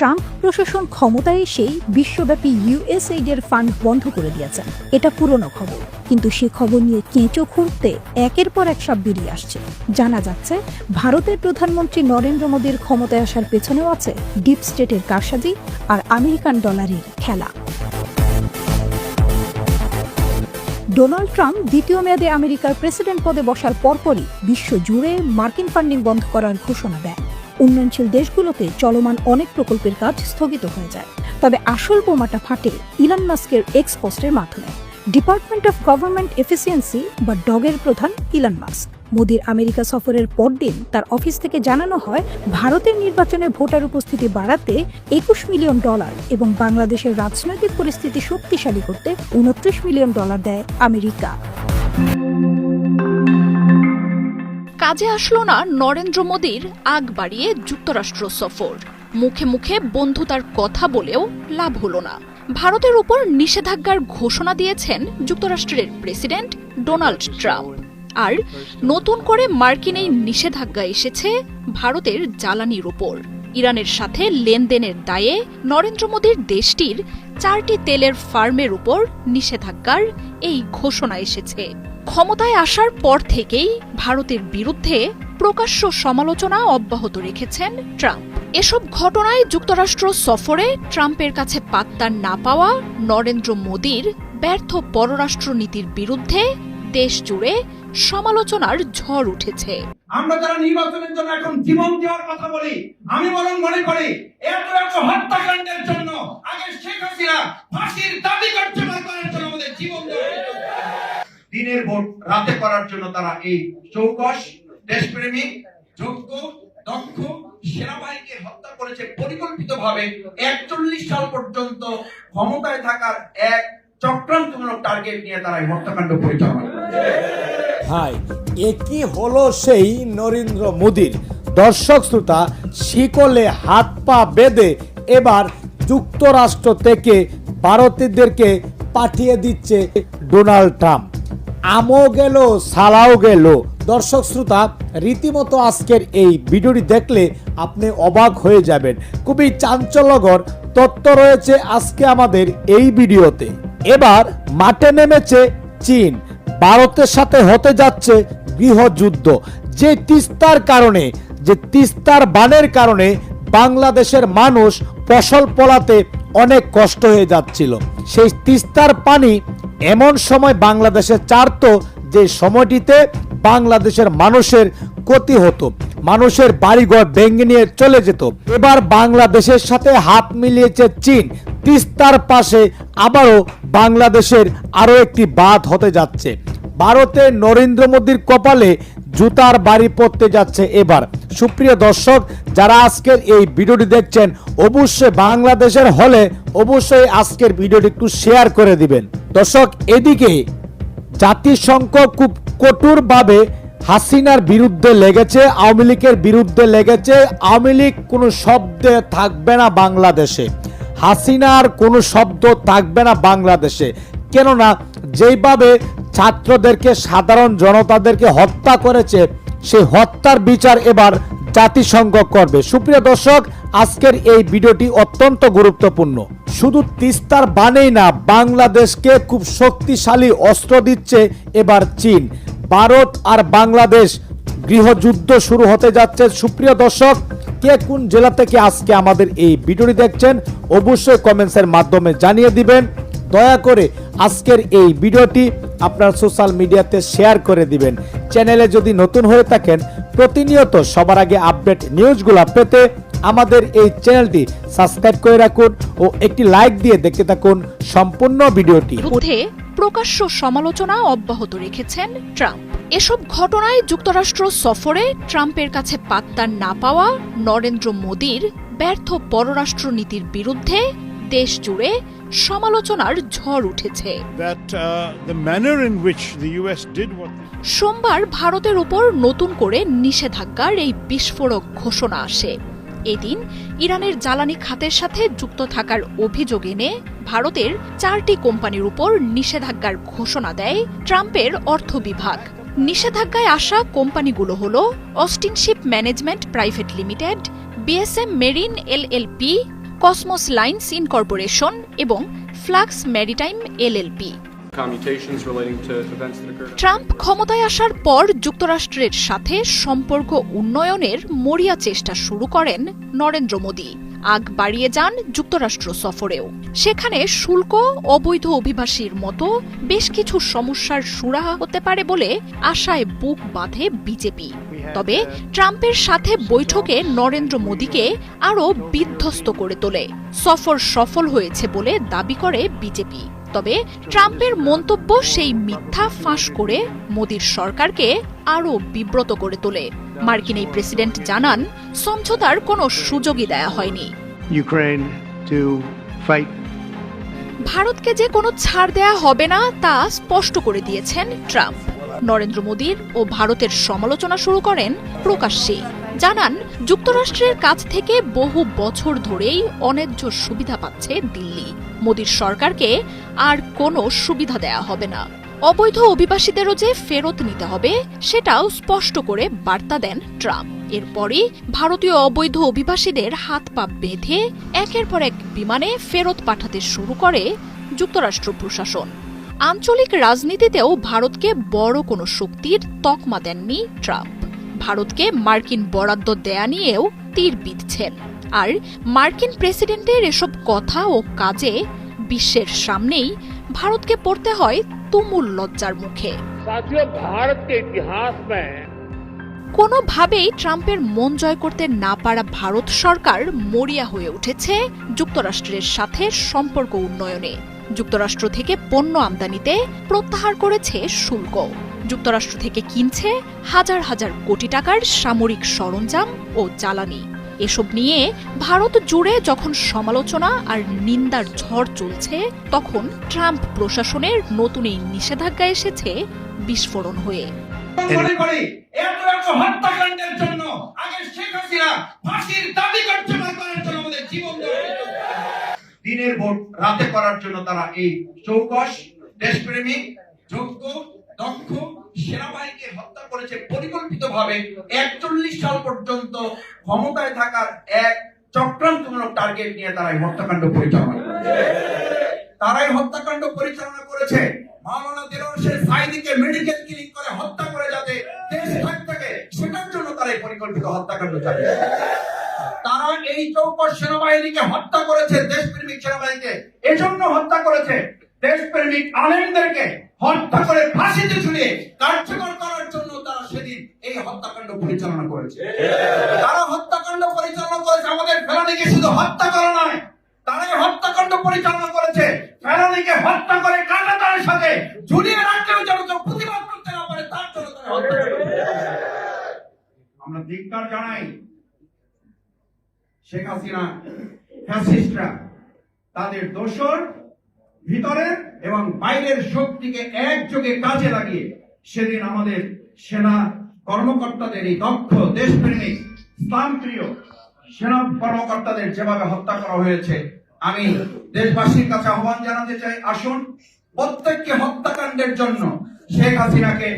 Trump প্রশাসন ক্ষমতায় এসেই বিশ্বব্যাপী ইউএসএইড এর ফান্ড বন্ধ করে দিয়েছেন। এটা পুরনো খবর। কিন্তু সে খবর নিয়ে কেঁচো খুঁড়তে একের পর এক সব বেরিয়ে আসছে। জানা যাচ্ছে, ভারতের প্রধানমন্ত্রী নরেন্দ্র মোদীর ক্ষমতায় আসার পেছনেও আছে ডিপ স্টেটের কারসাজি আর আমেরিকান ডলারের খেলা। ডোনাল্ড ট্রাম্প দ্বিতীয় মেয়াদে আমেরিকার প্রেসিডেন্ট পদে বসার পরপরই বিশ্ব জুড়ে মার্কিন ফান্ডিং বন্ধ করার ঘোষণা দেয় উন্নয়নশীল দেশগুলোতে চলমান অনেক প্রকল্পের কাজ স্থগিত হয়ে যায়। তবে আসল বোমাটা ফাটে ইলন মাস্কের এক্স পোস্টের মাধ্যমে। ডিপার্টমেন্ট অফ গভর্নমেন্ট এফিসিয়েন্সি বা ডগের প্রধান ইলন মাস্ক। মোদির আমেরিকা সফরের পরদিন তার অফিস থেকে জানানো হয়, ভারতের নির্বাচনে ভোটার উপস্থিতি বাড়াতে একুশ মিলিয়ন ডলার এবং বাংলাদেশের রাজনৈতিক পরিস্থিতি শক্তিশালী করতে উনত্রিশ মিলিয়ন ডলার দেয় আমেরিকা। কাজে আসলো না নরেন্দ্র মোদীর আগ বাড়িয়ে যুক্তরাষ্ট্র সফর। মুখে মুখে বন্ধুতার কথা বলেও লাভ হলো না। ভারতের উপর নিষেধাজ্ঞার ঘোষণা দিয়েছেন যুক্তরাষ্ট্রের প্রেসিডেন্ট ডোনাল্ড ট্রাম্প। আর নতুন করে মার্কিন এই নিষেধাজ্ঞা এসেছে ভারতের জ্বালানির উপর। ইরানের সাথে লেনদেনের দায়ে নরেন্দ্র মোদীর দেশটির চারটি তেলের ফার্মের উপর নিষেধাজ্ঞার এই ঘোষণা এসেছে। ক্ষমতায় আসার পর থেকেই ভারতের বিরুদ্ধে প্রকাশ্য সমালোচনা অব্যাহত রেখেছেন ট্রাম্প এসব ঘটনায় যুক্তরাষ্ট্র সফরে ট্রাম্পের কাছে পাত্তা না পাওয়া নরেন্দ্র মোদীর ব্যর্থ পররাষ্ট্রনীতির বিরুদ্ধে দেশ জুড়ে সমালোচনার ঝড় উঠেছে আমরা যারা নির্বাচনের জন্য এখন জীবন দেওয়ার কথা বলি, আমি বরং মনে করি, এত এত হত্যাকাণ্ডের জন্য আগে শেখ হাসিনা ফাঁসির দাবি কার্যকর করার জন্য আমাদের জীবন দেওয়া। দিনের ভোট রাতে করার জন্য তারা এই চৌকস দেশপ্রেমিক যোগ্য, দক্ষ সেনাবাহিনীকে হত্যা করেছে পরিকল্পিতভাবে একচল্লিশ সাল পর্যন্ত ক্ষমতায় থাকার এক চক্রান্তমূলক টার্গেট নিয়ে তারা এই হত্যাকাণ্ড পরিচালনা একই হলো সেই নরেন্দ্র মোদীর। দর্শক শ্রোতা, শিকলে হাত পা বেঁধে এবার যুক্তরাষ্ট্র থেকে ভারতীয়দেরকে পাঠিয়ে দিচ্ছে ডোনাল্ড ট্রাম্প। আমও গেল, সালাও গেল। দর্শক শ্রোতা, রীতিমতো আজকের এই ভিডিওটি দেখলে আপনি অবাক হয়ে যাবেন। খুবই চাঞ্চল্যকর তথ্য রয়েছে আজকে আমাদের এই ভিডিওতে। এবার মাঠে নেমেছে চীন। ভারতের সাথে হতে যাচ্ছে গৃহযুদ্ধ। যে তিস্তার কারণে, যে তিস্তার বানের কারণে বাংলাদেশের মানুষ ফসল পলাতে অনেক কষ্ট হয়ে যাচ্ছিল। সেই তিস্তার পানি এমন সময় বাংলাদেশে চারত যে সময়টিতে বাংলাদেশের মানুষের ক্ষতি হতো, মানুষের বাড়িঘর ভেঙে নিয়ে চলে যেত। এবার বাংলাদেশের সাথে হাত মিলিয়েছে চীন, তিস্তার পাশে আবারও বাংলাদেশের আরও একটি বাদ হতে যাচ্ছে। ভারতে নরেন্দ্র মোদীর কপালে জুতার বাড়ি পড়তে যাচ্ছে এবার। সুপ্রিয় দর্শক, যারা আজকের এই ভিডিওটি দেখছেন, অবশ্যই বাংলাদেশের হলে অবশ্যই আজকের ভিডিওটি একটু শেয়ার করে দিবেন। দর্শক, এদিকে জাতিসংঘ খুব কঠোরভাবে হাসিনার বিরুদ্ধে লেগেছে, আওয়ামী লীগের বিরুদ্ধে লেগেছে। আওয়ামী লীগ কোনো শব্দে থাকবে না বাংলাদেশে। হাসিনার কোনো শব্দ থাকবে না বাংলাদেশে। কেননা, যেইভাবে ছাত্রদেরকে, সাধারণ জনতাদেরকে হত্যা করেছে। সেই হত্যার বিচার এবার জাতিসংঘ করবে। সুপ্রিয় দর্শক, আজকের এই ভিডিওটি অত্যন্ত গুরুত্বপূর্ণ। শুধু তিস্তার বানেই না, বাংলাদেশকে খুব শক্তিশালী অস্ত্র দিচ্ছে এবার চীন। ভারত আর বাংলাদেশ গৃহযুদ্ধ শুরু হতে যাচ্ছে। সুপ্রিয় দর্শক, কে কোন জেলা থেকে আজকে আমাদের এই ভিডিওটি দেখছেন, অবশ্যই কমেন্টসের মাধ্যমে জানিয়ে দিবেন। দয়া করে আজকের এই ভিডিওটি আপনার সোশ্যাল মিডিয়াতে শেয়ার করে দিবেন। চ্যানেলে যদি নতুন হয়ে থাকেন, প্রতিনিয়ত সবার আগে আপডেট নিউজগুলো পেতে আমাদের এই চ্যানেলটি সাবস্ক্রাইব করে রাখুন ও একটি লাইক দিয়ে দেখতে থাকুন সম্পূর্ণ ভিডিওটি। প্রকাশ্য সমালোচনা অব্যাহত রেখেছেন ট্রাম্প। এসব ঘটনায় যুক্তরাষ্ট্র সফরে ট্রাম্পের কাছে পাত্তা না পাওয়া নরেন্দ্র মোদীর ব্যর্থ পররাষ্ট্রনীতির বিরুদ্ধে দেশ জুড়ে সমালোচনার ঝড় উঠেছে। Uh, সোমবার ভারতের উপর নতুন করে নিষেধাজ্ঞার এই বিস্ফোরক ঘোষণা আসে। এদিন ইরানের জ্বালানি খাতের সাথে যুক্ত থাকার অভিযোগ এনে ভারতের চারটি কোম্পানির উপর নিষেধাজ্ঞার ঘোষণা দেয় ট্রাম্পের অর্থ বিভাগ। নিষেধাজ্ঞায় আসা কোম্পানিগুলো হল Austinship management private limited BSM marine LLP Cosmos lines incorporation এবং ফ্লাক্স ম্যারিটাইম এলএলপি. ট্রাম্প ক্ষমতায় আসার পর যুক্তরাষ্ট্রের সাথে সম্পর্ক উন্নয়নের মরিয়া চেষ্টা শুরু করেন নরেন্দ্র মোদী। আগ বাড়িয়ে যান যুক্তরাষ্ট্র সফরেও। সেখানে শুল্ক অবৈধ অভিবাসীর মতো বেশ কিছু সমস্যার সুরাহা হতে পারে বলে আশায় বুক বাঁধে বিজেপি। তবে ট্রাম্পের সাথে বৈঠকে নরেন্দ্র মোদীকে আরও বিধ্বস্ত করে তোলে। সফর সফল হয়েছে বলে দাবি করে বিজেপি। তবে ট্রাম্পের মন্তব্য সেই মিথ্যা ফাঁস করে মোদীর সরকারকে আরও বিব্রত করে তোলে। মার্কিন এই প্রেসিডেন্ট জানান সমঝোতার কোনো সুযোগই দেয়া হয়নি। ভারতকে যে কোনো ছাড় দেয়া হবে না তা স্পষ্ট করে দিয়েছেন ট্রাম্প। নরেন্দ্র মোদীর ও ভারতের সমালোচনা শুরু করেন প্রকাশ্যে। জানান, যুক্তরাষ্ট্রের কাছ থেকে বহু বছর ধরেই অন্যায্য সুবিধা পাচ্ছে দিল্লি। মোদীর সরকারকে আর কোনো সুবিধা দেয়া হবে না। অবৈধ অভিবাসীদেরও যে ফেরত নিতে হবে, সেটাও স্পষ্ট করে বার্তা দেন ট্রাম্প। এরপরই ভারতীয় অবৈধ অভিবাসীদের হাত পা বেঁধে একের পর এক বিমানে ফেরত পাঠাতে শুরু করে যুক্তরাষ্ট্র প্রশাসন। আঞ্চলিক রাজনীতিতেও ভারতকে বড় কোনো শক্তির তকমা দেননি ট্রাম্প। ভারতকে মার্কিন বরাদ্দ দেয়া নিয়েও তীর বিঁধছেন। আর মার্কিন প্রেসিডেন্টের এসব কথা ও কাজে বিশ্বের সামনেই ভারতকে পড়তে হয় তুমুল লজ্জার মুখে। কোনোভাবেই ট্রাম্পের মন জয় করতে না পারা ভারত সরকার মরিয়া হয়ে উঠেছে যুক্তরাষ্ট্রের সাথে সম্পর্ক উন্নয়নে। যুক্তরাষ্ট্র থেকে পণ্য আমদানিতে প্রত্যাহার করেছে শুল্ক। যুক্তরাষ্ট্র থেকে কিনছে হাজার হাজার কোটি টাকার সামরিক সরঞ্জাম ও জ্বালানি। এসব নিয়ে ভারত জুড়ে যখন সমালোচনা আর নিন্দার ঝড় চলছে, তখন ট্রাম্প প্রশাসনের নতুন এই নিষেধাজ্ঞা এসেছে বিস্ফোরণ হয়ে। হত্যাকাণ্ডের জন্য আগে শেখ হাসিনা ফাঁসির দাবি কার্যকর দিনের ভোট রাতে করার জন্য তারা এই চৌকস দেশপ্রেমিক যোগ্য, দক্ষ সেনাবাহিনীকে হত্যা করেছে পরিকল্পিত ভাবে একচল্লিশ সাল পর্যন্ত ক্ষমতায় থাকার এক চক্রান্তমূলক টার্গেট নিয়ে তারা এই হত্যাকাণ্ড পরিচালনা তারাই হত্যাকাণ্ড পরিচালনা করেছে মাওলানা দেলোয়ার সাইদিকে মেডিকেল ক্লিনিক করে হত্যা করে যাতে দেশ ভাগ থাকে সেটার জন্য তারা এই পরিকল্পিত হত্যাকাণ্ড চালিয়েছে। তারা এই চৌকস সেনাবাহিনীকে হত্যা করেছে, দেশপ্রেমিক সেনাবাহিনীকে। এজন্য হত্যা করেছে। দেশপ্রেমিক আলেমদেরকে হত্যা করে ফাঁসিতে ঝুলিয়ে কার্যকর করার জন্য তারা সেদিন এই হত্যাকাণ্ড পরিচালনা করেছে। তারা হত্যাকাণ্ড পরিচালনা করেছে, আমাদের ফেলানিকে শুধু হত্যা করা নয়, তারাই হত্যাকাণ্ড পরিচালনা করেছে। ফেলানিকে হত্যা করে কাটাতারের সাথে ঝুলিয়ে রাখলেও যেন কেউ প্রতিবাদ করতে না পারে তার জন্য তারা হত্যা করেছে। আমরা ধিক্কার জানাই শেখ হাসিনা ফ্যাসিস্টরা তাদের দোষর ভিতরের এবং বাইরের শক্তিকে একযোগে কাজে লাগিয়ে সেদিন আমাদের সেনা কর্মকর্তাদের এই দক্ষ দেশপ্রেমিক, স্থানপ্রিয় সেনা কর্মকর্তাদের যেভাবে হত্যা করা হয়েছে, আমি দেশবাসীর কাছে আহ্বান জানাতে চাই, আসুন প্রত্যেককে হত্যাকাণ্ডের জন্য শেখ হাসিনাকে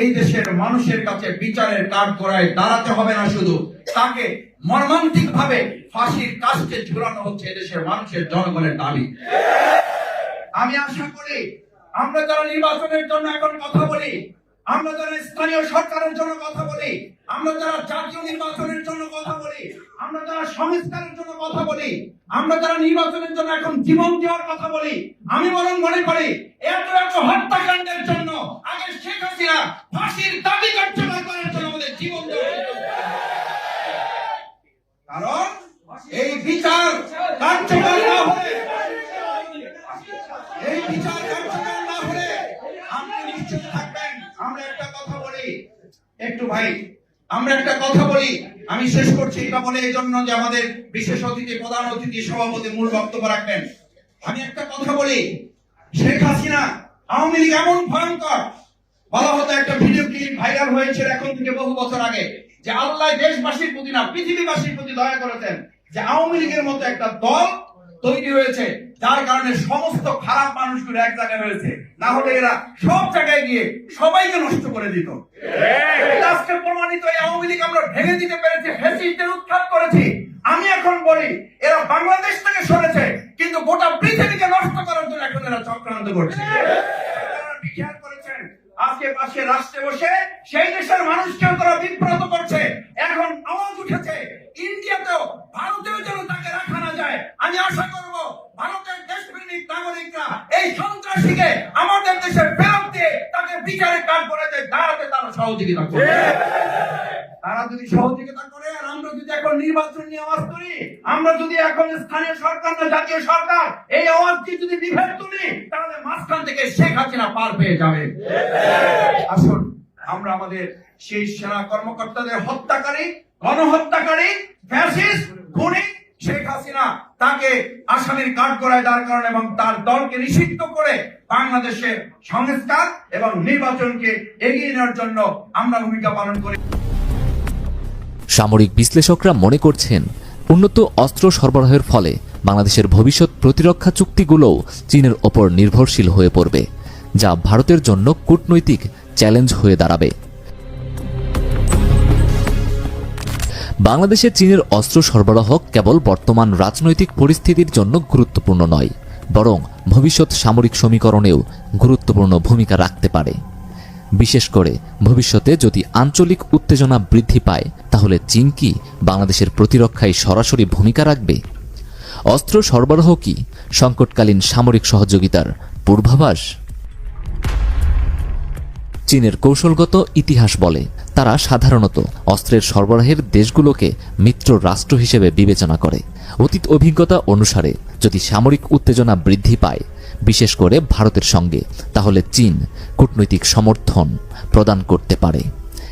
এই দেশের মানুষের কাছে বিচারের কাঠ গড়ায় দাঁড়াতে হবে না শুধু, তাকে মর্মান্তিক ভাবে ফাঁসির কাস্টে ঝুলানো হচ্ছে এদেশের মানুষের জনগণের দাবি। আমি আশা করি আমরা যারা নির্বাচনের জন্য এখন কথা বলি, আমরা যারা স্থানীয় সরকারের জন্য কথা বলি, আমরা যারা জাতীয় নির্বাচনের জন্য কথা বলি, আমরা যারা সংস্কারের জন্য কথা বলি, আমরা যারা নির্বাচনের জন্য এখন জীবন দেওয়ার কথা বলি, আমি বরং মনে করি এত এত হত্যাকাণ্ডের জন্য আগে শেখ হাসিনা ফাঁসির দাবি কার্যকর করার জন্য আমাদের জীবন দেওয়া উচিত। কারণ এই বিচার কার্যকর না হলে এই বিচার কার্যকর না হলে আপনি নিশ্চিত থাকবেন আমরা একটা কথা বলি একটু ভাই আমরা একটা কথা বলি, আমি শেষ করছি, এটা বলে এই জন্য যে আমাদের বিশেষ অতিথি প্রধান অতিথি, সভাপতি মূল বক্তব্য রাখবেন। আমি একটা কথা বলি, শেখ হাসিনা, আওয়ামী লীগ এমন ভয়ঙ্কর বলা হতো একটা ভিডিও ক্লিপ ভাইরাল হয়েছিল এখন থেকে বহু বছর আগে, যে আল্লাহ দেশবাসীর প্রতি না পৃথিবীবাসীর প্রতি দয়া করেছেন। যে আওয়ামী লীগের মতো একটা দল তৈরি হয়েছে, যার কারণে সমস্ত খারাপ মানুষগুলো এক জায়গায় হয়েছে না হলে এরা সব জায়গায় গিয়ে সবাইকে নষ্ট করে দিত। আজকে প্রমাণিত এই আওয়ামী লীগ আমরা ভেঙে দিতে পেরেছি ফ্যাসিস্টদের উৎখাত করেছি। আমি এখন বলি, এরা বাংলাদেশ থেকে সরেছে, কিন্তু গোটা পৃথিবীকে নষ্ট করার জন্য এখন এরা চক্রান্ত করছে। আজকে পাশে রাষ্ট্রে বসে সেই দেশের মানুষকেও তারা বিব্রত করছে। এখন আওয়াজ উঠেছে, ইন্ডিয়াতেও ভারতেও যেন তাকে রাখা না যায়। আমি আশা করব ভারতের দেশপ্রেমিক নাগরিকরা এই সন্ত্রাসীকে আমাদের দেশে ফেরত দিয়ে তাকে বিচারের কাজ করে দেয় দাঁড়াতে তারা সহযোগিতা করবে। তারা যদি সহযোগিতা করে, আর আমরা যদি এখন নির্বাচন নিয়ে আওয়াজ করি, আমরা যদি এখন স্থানীয় সরকার না জাতীয় সরকার, এই আওয়াজকে যদি বিভেদ তুলি, তাহলে মাঝখান থেকে শেখ হাসিনা পার পেয়ে যাবে। আসুন, আমরা আমাদের সেই সেনা কর্মকর্তাদের হত্যাকারী, গণহত্যাকারী, ফ্যাসিস্ট, খুনি শেখ হাসিনা, তাকে আসামির কাঠ করায় দাঁড় করান এবং তার দলকে নিষিদ্ধ করে বাংলাদেশের সংস্কার এবং নির্বাচনকে এগিয়ে নেওয়ার জন্য আমরা ভূমিকা পালন করি। সামরিক বিশ্লেষকরা মনে করছেন, উন্নত অস্ত্র সরবরাহের ফলে বাংলাদেশের ভবিষ্যৎ প্রতিরক্ষা চুক্তিগুলোও চীনের ওপর নির্ভরশীল হয়ে পড়বে, যা ভারতের জন্য কূটনৈতিক চ্যালেঞ্জ হয়ে দাঁড়াবে। বাংলাদেশে চীনের অস্ত্র সরবরাহ কেবল বর্তমান রাজনৈতিক পরিস্থিতির জন্য গুরুত্বপূর্ণ নয়, বরং ভবিষ্যৎ সামরিক সমীকরণেও গুরুত্বপূর্ণ ভূমিকা রাখতে পারে। বিশেষ করে ভবিষ্যতে যদি আঞ্চলিক উত্তেজনা বৃদ্ধি পায়, তাহলে চীন কি বাংলাদেশের প্রতিরক্ষায় সরাসরি ভূমিকা রাখবে? অস্ত্র সরবরাহ কি সংকটকালীন সামরিক সহযোগিতার পূর্বাভাস? চীনের কৌশলগত ইতিহাস বলে। তারা সাধারণত অস্ত্রের সরবরাহের দেশগুলোকে মিত্র রাষ্ট্র হিসেবে বিবেচনা করে। অতীত অভিজ্ঞতা অনুসারে যদি সামরিক উত্তেজনা বৃদ্ধি পায়, বিশেষ করে ভারতের সঙ্গে, তাহলে চীন কূটনৈতিক সমর্থন প্রদান করতে পারে।